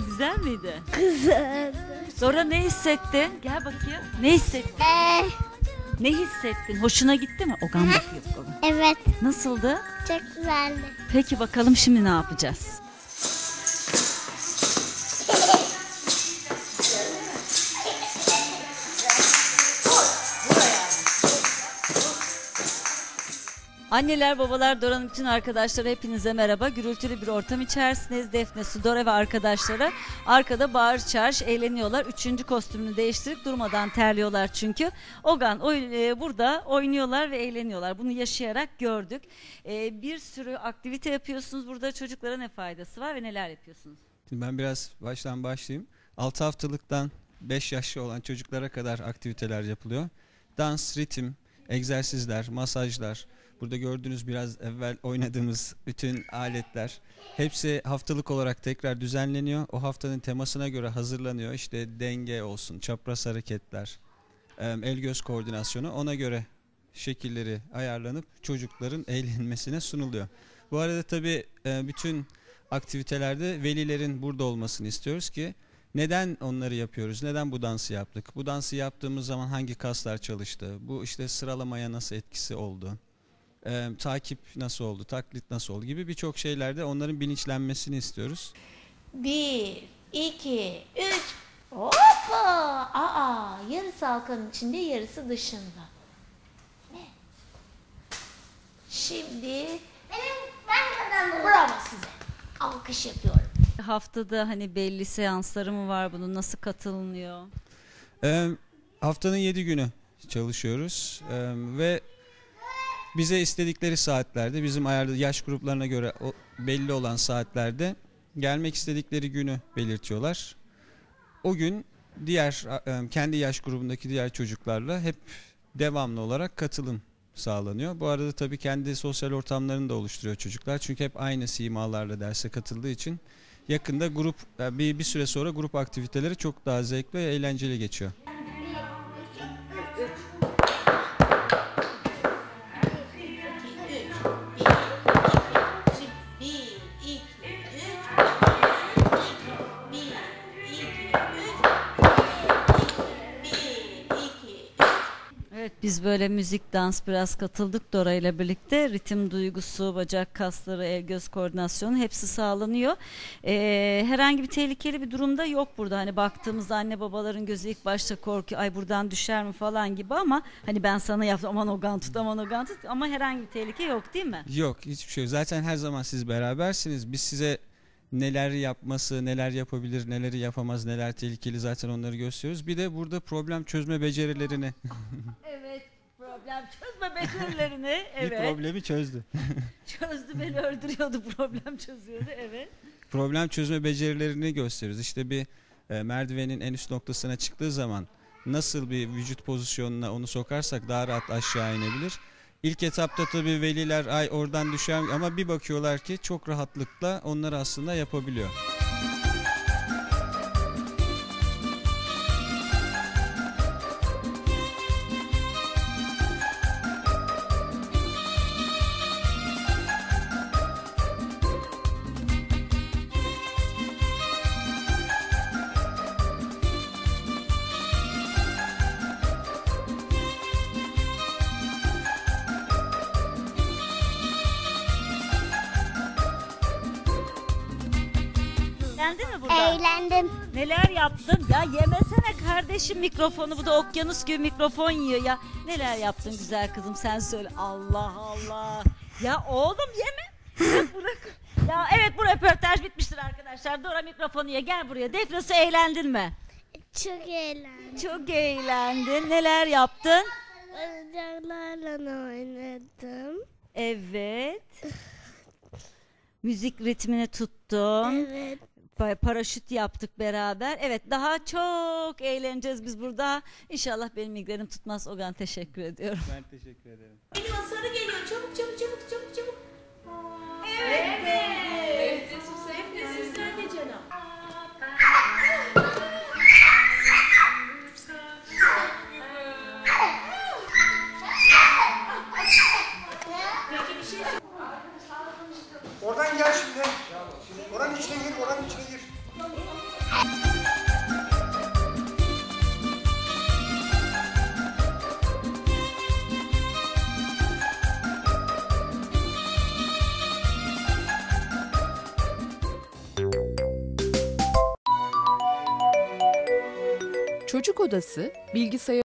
Güzel miydi? Güzeldi. Sonra ne hissettin? Gel bakayım. Ne hissettin? Ee, Ne hissettin? Hoşuna gitti mi? Ogan bakıyor. Ogan. evet. Nasıldı? Çok güzeldi. Peki bakalım şimdi ne yapacağız? Anneler, babalar, Dora'nın bütün arkadaşları hepinize merhaba. Gürültülü bir ortam içerisindeyiz. Defne, Sudora ve arkadaşları arkada bağır çağır eğleniyorlar. Üçüncü kostümünü değiştirip durmadan terliyorlar çünkü. Ogan oy- e, burada oynuyorlar ve eğleniyorlar. Bunu yaşayarak gördük. E, bir sürü aktivite yapıyorsunuz. Burada çocuklara ne faydası var ve neler yapıyorsunuz? Şimdi ben biraz baştan başlayayım. 6 haftalıktan 5 yaşlı olan çocuklara kadar aktiviteler yapılıyor. Dans, ritim, egzersizler, masajlar, burada gördüğünüz biraz evvel oynadığımız bütün aletler hepsi haftalık olarak tekrar düzenleniyor. O haftanın temasına göre hazırlanıyor. İşte denge olsun, çapraz hareketler, el göz koordinasyonu ona göre şekilleri ayarlanıp çocukların eğlenmesine sunuluyor. Bu arada tabii e, bütün aktivitelerde velilerin burada olmasını istiyoruz ki neden onları yapıyoruz? Neden bu dansı yaptık? Bu dansı yaptığımız zaman hangi kaslar çalıştı? Bu işte sıralamaya nasıl etkisi oldu? Ee, takip nasıl oldu? Taklit nasıl oldu? Gibi birçok şeylerde onların bilinçlenmesini istiyoruz. Bir, iki, üç. Hoppa! Aa, yarısı halkanın içinde, yarısı dışında. Ne? Şimdi Benim, ben kazandım. bravo size. Alkış yapıyorum. Haftada hani belli seansları mı var bunun? Nasıl katılınıyor? Ee, haftanın 7 günü çalışıyoruz Ee, ve bize istedikleri saatlerde bizim ayarlı yaş gruplarına göre o belli olan saatlerde gelmek istedikleri günü belirtiyorlar. O gün diğer e, kendi yaş grubundaki diğer çocuklarla hep devamlı olarak katılım sağlanıyor. Bu arada tabii kendi sosyal ortamlarını da oluşturuyor çocuklar. Çünkü hep aynı simalarla derse katıldığı için yakında grup e, bir bir süre sonra grup aktiviteleri çok daha zevkli ve eğlenceli geçiyor. Biz böyle müzik, dans biraz katıldık Dora ile birlikte. Ritim duygusu, bacak kasları, el göz koordinasyonu hepsi sağlanıyor. Ee, herhangi bir tehlikeli bir durumda yok burada. Hani baktığımızda anne babaların gözü ilk başta korkuyor. Ay buradan düşer mi falan gibi ama hani ben sana yaptım aman ogan tut aman ogan tut ama herhangi bir tehlike yok değil mi? Yok hiçbir şey yok. Zaten her zaman siz berabersiniz. Biz size neler yapması, neler yapabilir, neleri yapamaz, neler tehlikeli zaten onları gösteriyoruz. Bir de burada problem çözme becerilerini, problem çözme becerilerini bir evet problemi çözdü. çözdü beni öldürüyordu problem çözüyordu evet. problem çözme becerilerini gösteriyoruz. İşte bir e, merdivenin en üst noktasına çıktığı zaman nasıl bir vücut pozisyonuna onu sokarsak daha rahat aşağı inebilir. İlk etapta tabii veliler ay oradan düşer mi?" ama bir bakıyorlar ki çok rahatlıkla onları aslında yapabiliyor. Eğlendim. Neler yaptın? Ya yemesene kardeşim mikrofonu. Bu da okyanus gibi mikrofon yiyor ya. Neler yaptın güzel kızım sen söyle. Allah Allah. Ya oğlum yeme. Ya bırak. Ya evet bu röportaj bitmiştir arkadaşlar. Dora mikrofonu ye gel buraya. Defne su eğlendin mi? Çok eğlendim. Çok eğlendin. Neler yaptın? Oyuncaklarla oynadım. Evet. Müzik ritmini tuttun. Evet. Pa- paraşüt yaptık beraber. Evet daha çok eğleneceğiz biz burada. İnşallah benim migrenim tutmaz. Ogan teşekkür ediyorum. Ben teşekkür ederim. Geliyor, sarı geliyor. Çabuk, çabuk, çabuk, çabuk, çabuk. Evet. Defne Çocuk odası bilgisayar